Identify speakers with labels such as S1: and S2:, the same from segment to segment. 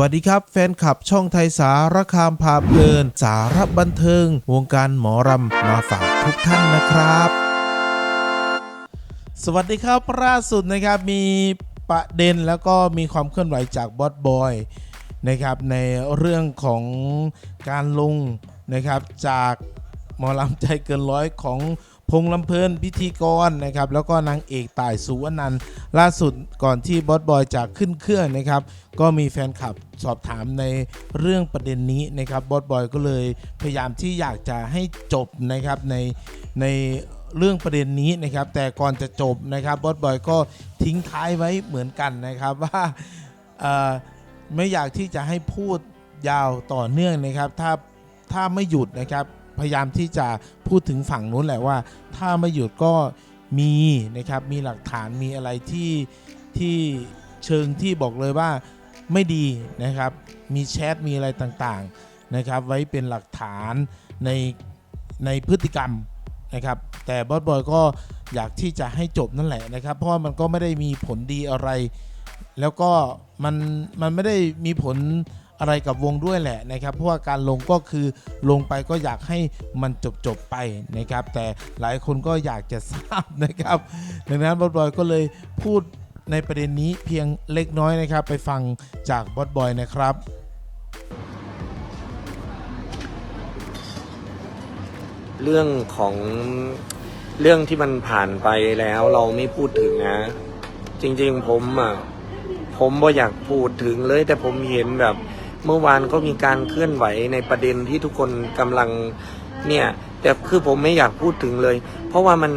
S1: วัสดีครับ แฟนคลับช่องไทยสารคามพาเพลิน สารบันเทิง วงการหมอรำมาฝากทุกท่านนะครับ สวัสดีครับล่าสุดนะครับมีประเด็นแล้วก็มีความเคลื่อนไหวจากบอสบอยนะครับในเรื่องของการลงนะครับจากหมอลำใจเกินร้อยของ พงษ์ลำเพลินพิธีกรนะครับ แล้วก็นางเอกต่ายสุวรรณันล่าสุดก่อนที่บอสบอยจะขึ้นเครื่องนะครับ ก็มีแฟนคลับสอบถามในเรื่องประเด็นนี้นะครับบอสบอยก็เลยพยายามที่อยากจะให้จบนะครับในในเรื่องประเด็นนี้นะครับ แต่ก่อนจะจบนะครับบอสบอยก็ทิ้งท้ายไว้เหมือนกันนะครับว่าไม่อยากที่จะให้พูดยาวต่อเนื่องนะครับ ถ้าถ้าไม่หยุดนะครับ พยายามที่จะพูดถึงฝั่งนู้นแหละว่า ถ้าไม่หยุดก็มีนะครับมีหลักฐานมีอะไรที่ที่เชิงที่บอกเลยว่าไม่ดีนะครับ มีแชทมีอะไรต่างๆนะครับ ไว้เป็นหลักฐานในในพฤติกรรมนะครับ แต่บอสบอยก็อยากที่จะให้จบนั่นแหละนะครับ เพราะมันก็ไม่ได้มีผลดีอะไร แล้วก็มันมันไม่ได้มีผล อะไรกับวงด้วยแหละนะครับ เพราะว่าการลงก็คือลงไปก็อยากให้มันจบจบไปนะครับ แต่หลายคนก็อยากจะทราบนะครับดังนั้นบอสบอยก็เลยพูดในประเด็นนี้เพียงเล็กน้อยนะครับ ไปฟังจากบอสบอยนะครับ
S2: เรื่องของเรื่องที่มันผ่านไปแล้วเราไม่พูดถึงนะ จริง ๆ ผมอะผมบ่อยากพูดถึงเลย แต่ผมเห็นแบบ เมื่อวานก็มีการเคลื่อนไหวในประเด็นที่ทุกคนกำลังเนี่ยแต่คือผมไม่อยากพูดถึงเลย เพราะว่ามัน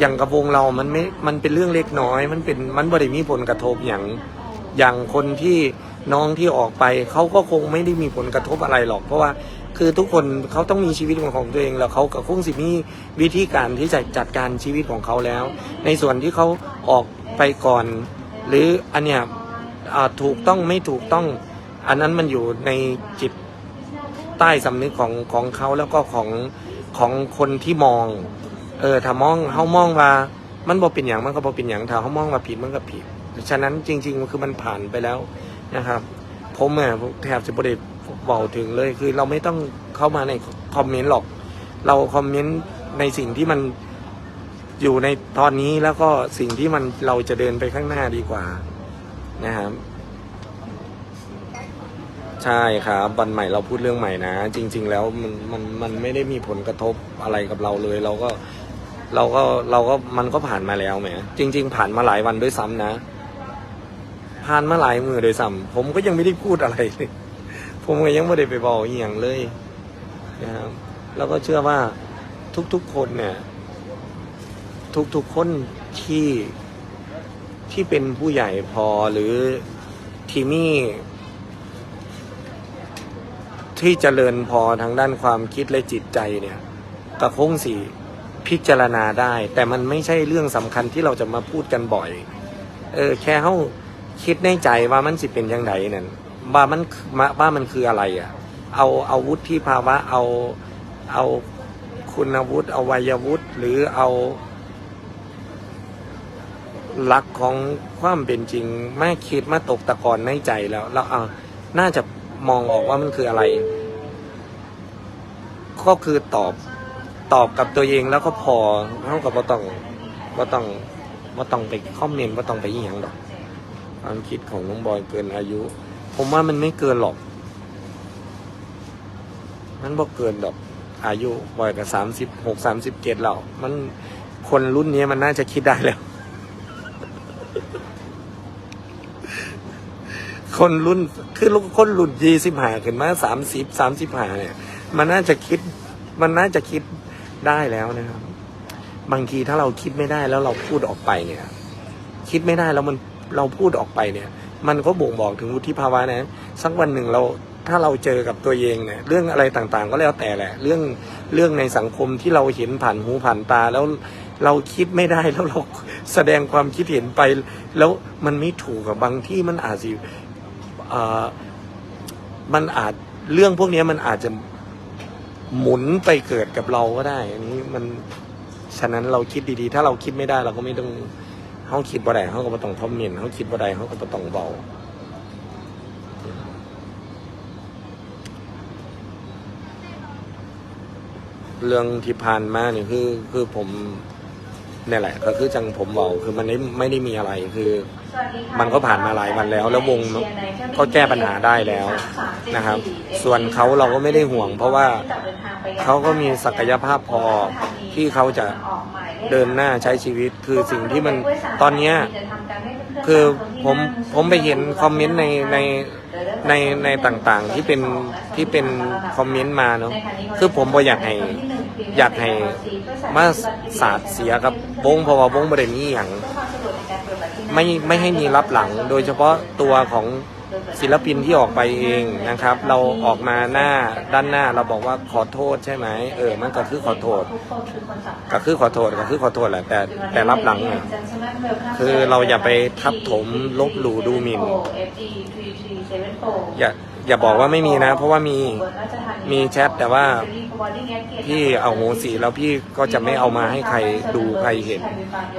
S2: อย่างกับวงเรามันไม่มันเป็นเรื่องเล็กน้อย มันเป็นมันบ่ได้มีผลกระทบอย่างอย่างคนที่น้องที่ออกไปเขาก็คงไม่ได้มีผลกระทบอะไรหรอก เพราะว่าคือทุกคนเขาต้องมีชีวิตของของตัวเองแล้วเขาก็คงสิมีวิธีการที่จะจัดการชีวิตของเขาแล้ว ในส่วนที่เขาออกไปก่อน หรืออันเนี้ยถูกต้องไม่ถูกต้อง อันนั้นมันอยู่ในจิตใต้สำนึกของของเขาแล้วก็ของของคนที่มอง เออถ้ามองเขามองว่ามันบ่เป็นอย่างมันก็บ่เป็นอย่างถ้าเขามองว่าผิดมันก็ผิด ฉะนั้นจริงๆคือมันผ่านไปแล้วนะครับผมอะแทบจะบ่ได้บอกถึงเลยคือเราไม่ต้องเข้ามาในคอมเมนต์หรอก เราคอมเมนต์ในสิ่งที่มันอยู่ในตอนนี้แล้วก็สิ่งที่มันเราจะเดินไปข้างหน้าดีกว่านะครับ ใช่ครับวันใหม่เราพูดเรื่องใหม่นะ จริง ๆ แล้วมันมันมันไม่ได้มีผลกระทบอะไรกับเราเลย เราก็เราก็เราก็มันก็ผ่านมาแล้วแหมจริง ๆ ผ่านมาหลายวันด้วยซ้ำนะ ผ่านมาหลายมือโดวยซ้ำผมก็ยังไม่ได้พูดอะไรเลยผมก็ยังไม่ได้ไปบอกอหย่างเลยนะครับแล้วก็เชื่อว่าทุกๆคนเนี่ย ทุกๆคนที่ที่เป็นผู้ใหญ่พอหรือทีมี ที่เจริญพอทางด้านความคิดและจิตใจเนี่ยก็คงสิพิจารณาได้ แต่มันไม่ใช่เรื่องสำคัญที่เราจะมาพูดกันบ่อย เออแค่เขาคิดในใจว่ามันสิเป็นยังไงนั่นว่ามันมว่ามันคืออะไรอะ เอาเอาวุฒิภาวะเอาเอาคุณวุฒิเอาวัยวุฒิหรือเอาหลักของความเป็นจริงแม่คิดมาตกตะกอนในใจแล้วแล้วเอาน่าจะ มองออกว่ามันคืออะไร ก็คือตอบตอบกับตัวเองแล้วก็พอเท่ากับว่าต้องว่าต้องว่าต้องไปคอมเมนต์ว่าต้องไปอีหยังดอก ความคิดของน้องบอยเกินอายุ ผมว่ามันไม่เกินหรอก มันบ่เกินดอก อายุบอยกับสามสิบหกสามสิบเจ็ดแล้วมันคนรุ่นนี้มันน่าจะคิดได้แล้ว คนรุ่นคือคนรุ่นยี่สิบห้าขึ้นมาสามสิบสามสิบห้าเนี่ย มันน่าจะคิด มันน่าจะคิดได้แล้วนะครับ บางทีถ้าเราคิดไม่ได้แล้วเราพูดออกไปเนี่ย คิดไม่ได้แล้วมันเราพูดออกไปเนี่ย มันก็บ่งบอกถึงวุฒิภาวะนะสักวันหนึ่งเราถ้าเราเจอกับตัวเองเนี่ยเรื่องอะไรต่างๆ ก็แล้วแต่แหละ เรื่องเรื่องในสังคมที่เราเห็นผ่านหูผ่านตาแล้วเราคิดไม่ได้แล้วเราแสดงความคิดเห็นไป แล้วมันไม่ถูกกับบางที่มันอาจสิเอ่อ มันอาจเรื่องพวกนี้มันอาจจะหมุนไปเกิดกับเราก็ได้ อันนี้มันฉะนั้นเราคิดดีๆ ถ้าเราคิดไม่ได้เราก็ไม่ต้องห้องคิดบ่ได้เขาก็บ่ต้องทอมเมนห้องคิดบ่ได้เขาก็บ่ต้องเบาเรื่องที่ผ่านมาเนี่ยคือคือผม เนี่ยแหละ ก็คือจังผมบอกคือมันไม่ไม่ได้มีอะไรคือ มันก็ผ่านมาหลายวันแล้ว แล้ววงก็แก้ปัญหาได้แล้วนะครับ ส่วนเขาเราก็ไม่ได้ห่วง เพราะว่าเขาก็มีศักยภาพพอที่เขาจะเดินหน้าใช้ชีวิตคือสิ่งที่มันตอนเนี้ย คือผมผมไปเห็นคอมเมนต์ในในในในต่างๆ ที่เป็นที่เป็นคอมเมนต์มาเนาะคือผมบ่อยากให้อยากให้มาสาดเสียกับวงเพราะว่าวงบ่ได้มีอย่าง ไม่ไม่ให้มีรับหลัง โดยเฉพาะตัวของศิลปินที่ออกไปเองนะครับ เราออกมาหน้าด้านหน้าเราบอกว่าขอโทษใช่ไหมเออ มันก็คือขอโทษ ก็คือขอโทษก็คือขอโทษแหละแต่แต่รับหลังเนี่ยคือเราอย่าไปทับถมลบหลู่ดูหมิ่นอย่าอย่าบอกว่าไม่มีนะ เพราะว่ามีมีแชทแต่ว่าพี่เอาโหสีแล้วพี่ก็จะไม่เอามาให้ใครดูใครเห็น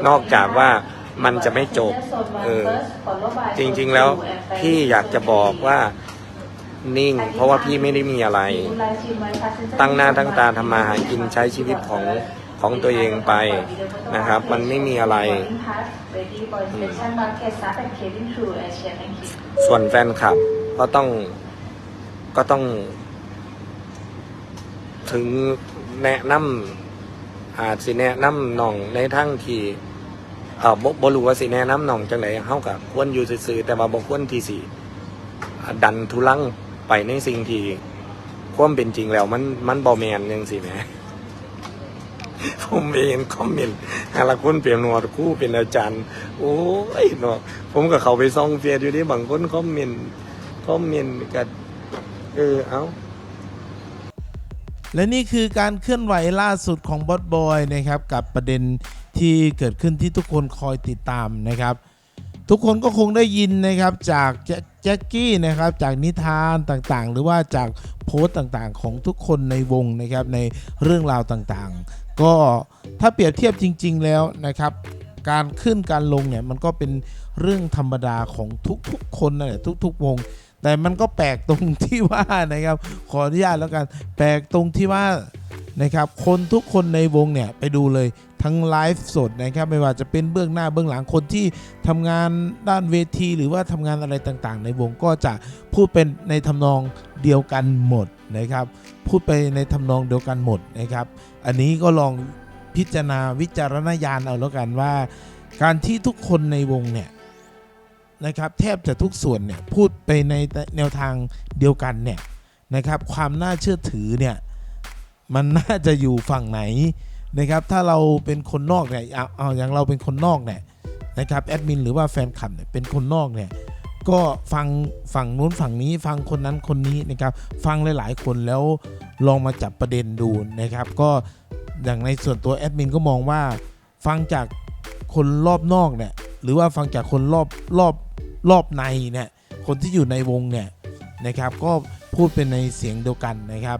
S2: นอกจากว่า มันจะไม่จบ เออ จริง ๆ แล้วพี่อยากจะบอกว่านิ่ง เพราะว่าพี่ไม่ได้มีอะไร ตั้งหน้าตั้งตาทำมาหากินใช้ชีวิตของของตัวเองไปนะครับ มันไม่มีอะไร ส่วนแฟนคลับก็ต้องก็ต้อง ถึงแนะนำอาจสิแนะนำน้องในทั้งที่ เอ่อบ่บ่รู้ว่าสิแนะนำน้องจังไดเฮากับควรอยู่ซื่อๆแต่ว่าบ่ควรที่สิดันทุลังไปในสิ่งที่ความเป็นจริงแล้วมันมันบ่แม่นจังซี่แหมผมเองคอมเมนต์หาละคนเปลี่ยนหนวดคู่เป็นอาจารย์ โอ้ยเนาะผมก็เขาไปซ่องเฟียอยู่ที่บางคนคอมเมนต์คอมเมนต์ก็เออเอา
S1: และนี่คือการเคลื่อนไหวล่าสุดของบอสบอยนะครับกับประเด็นที่เกิดขึ้นที่ทุกคนคอยติดตามนะครับ ทุกคนก็คงได้ยินนะครับจากแจ็คกี้นะครับจากนิทานต่างๆ หรือว่าจากโพสต์ต่างๆ ของทุกคนในวงนะครับในเรื่องราวต่างๆ ก็ถ้าเปรียบเทียบจริง ๆ แล้วนะครับ การขึ้นการลงเนี่ยมันก็เป็นเรื่องธรรมดาของทุกๆ คนนะทุกๆวง แต่มันก็แปลกตรงที่ว่านะครับ ขออนุญาตแล้วกัน แปลกตรงที่ว่านะครับ คนทุกคนในวงเนี่ยไปดูเลยทั้งไลฟ์สดนะครับ ไม่ว่าจะเป็นเบื้องหน้าเบื้องหลังคนที่ทำงานด้านเวที หรือว่าทำงานอะไรต่างๆ ในวงก็จะพูดเป็นในทำนองเดียวกันหมดนะครับ พูดไปในทำนองเดียวกันหมดนะครับ อันนี้ก็ลองพิจารณาวิจารณญาณเอาแล้วกันว่า การที่ทุกคนในวงเนี่ย นะครับแทบจะทุกส่วนเนี่ยพูดไปในแนวทางเดียวกันเนี่ยนะครับความน่าเชื่อถือเนี่ยมันน่าจะอยู่ฝั่งไหนนะครับถ้าเราเป็นคนนอกเนี่ยเอาเอาอย่างเราเป็นคนนอกเนี่ยนะครับแอดมินหรือว่าแฟนคลับเนี่ยเป็นคนนอกเนี่ยก็ฟังฝั่งนู้นฝั่งนี้ฟังคนนั้นคนนี้นะครับฟังหลายๆ คนแล้วลองมาจับประเด็นดูนะครับ ก็อย่างในส่วนตัวแอดมินก็มองว่าฟังจากคนรอบนอกเนี่ยหรือว่าฟังจากคนรอบรอบ รอบในเนี่ยคนที่อยู่ในวงเนี่ยนะครับก็พูดเป็นในเสียงเดียวกันนะครับ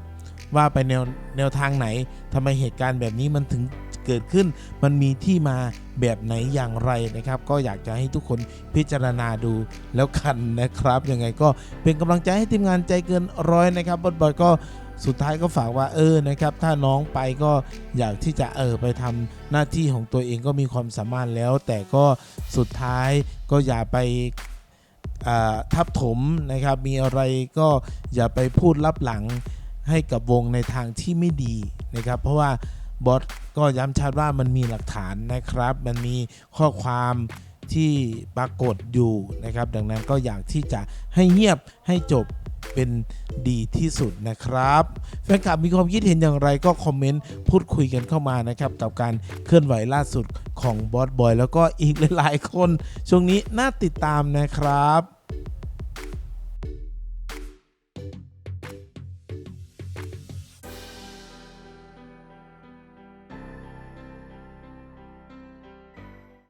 S1: ว่าไปแนวแนวทางไหนทำไมเหตุการณ์แบบนี้มันถึงเกิดขึ้น มันมีที่มาแบบไหนอย่างไรนะครับ ก็อยากจะให้ทุกคนพิจารณาดูแล้วกันนะครับยังไงก็เป็นกำลังใจให้ทีมงานใจเกินร้อยนะครับบอสบอยก็ สุดท้ายก็ฝากว่าเออนะครับ ถ้าน้องไปก็อยากที่จะเออไปทำหน้าที่ของตัวเองก็มีความสามารถแล้ว แต่ก็สุดท้ายก็อย่าไปทับถมนะครับ มีอะไรก็อย่าไปพูดลับหลังให้กับวงในทางที่ไม่ดีนะครับ เพราะว่าบอสก็ย้ำชัดว่ามันมีหลักฐานนะครับ มันมีข้อความที่ปรากฏอยู่นะครับ ดังนั้นก็อยากที่จะให้เงียบให้จบ เป็นดีที่สุดนะครับแฟนคลับมีความคิดเห็นอย่างไรก็คอมเมนต์พูดคุยกันเข้ามานะครับกับการเคลื่อนไหวล่าสุดของบอสบอยแล้วก็อีกหลายๆคน ช่วงนี้น่าติดตามนะครับ